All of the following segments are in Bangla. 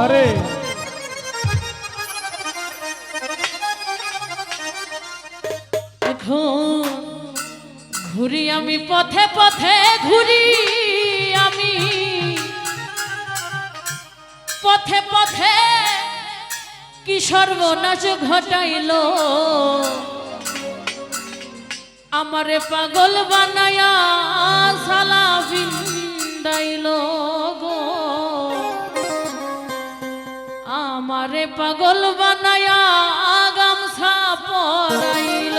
আহারে ঘুরি আমি, পথে পথে ঘুরি আমি। পথে পথে কি সর্বনাশ ঘটাইল? আমারে পাগল বানায়া সালা বিন্দাইলো। পাগল বানায়া আগাম পরাইল।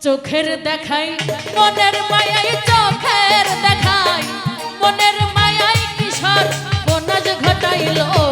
চোখের দেখাই, মনের মায়াই চোখের দেখাই। মনের মায়াই কিশোর, বোনাজ ঘটাইলো।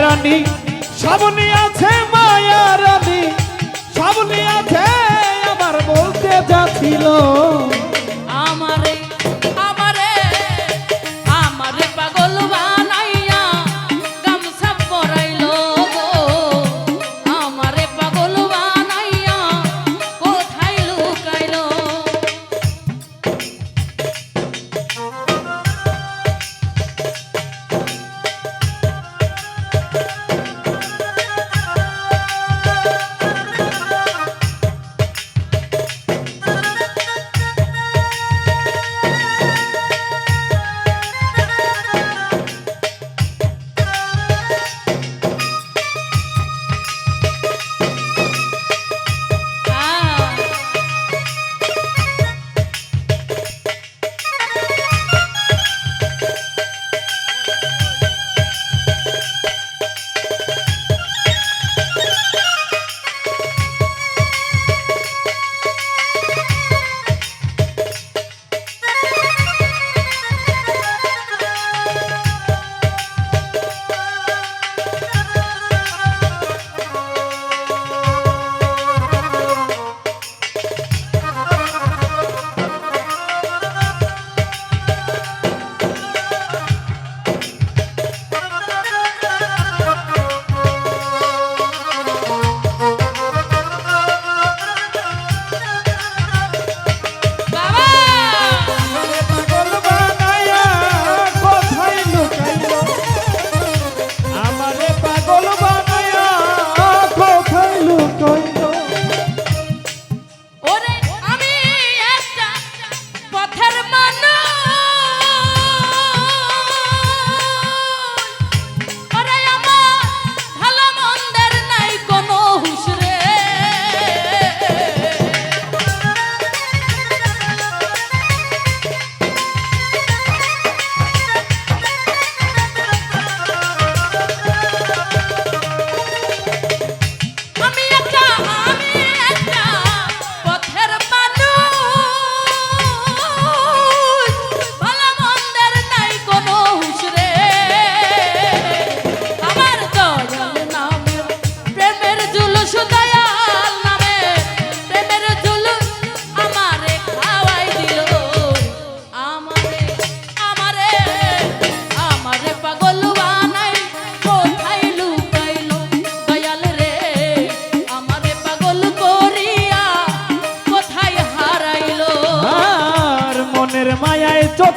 রানী সামনে আছে মায়া রানী সামনে আছে আমার বলতে যাচ্ছিল।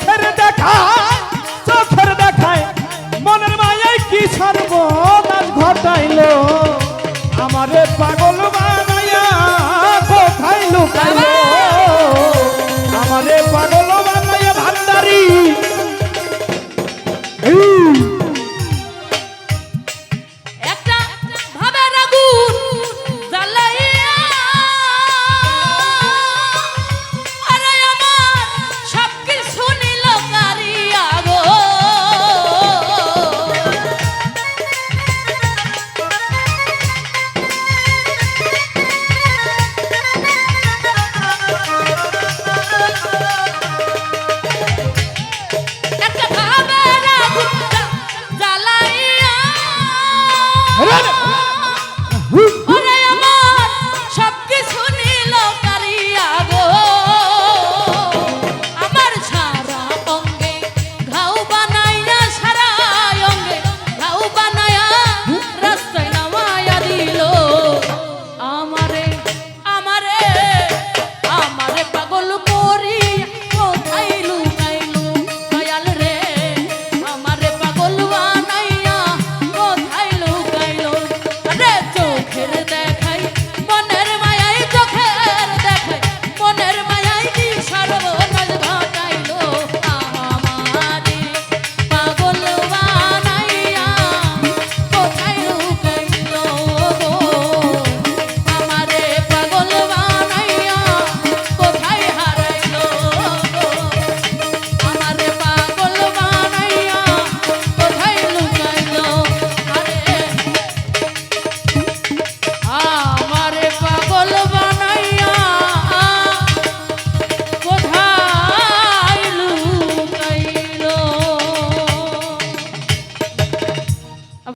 চোখের দেখায় চোখের দেখায়। মনের মায়ায় কি সর্বনাশ ঘটাইল? আমারে পাগল বানাইয়া কোথায় লুকাইলো?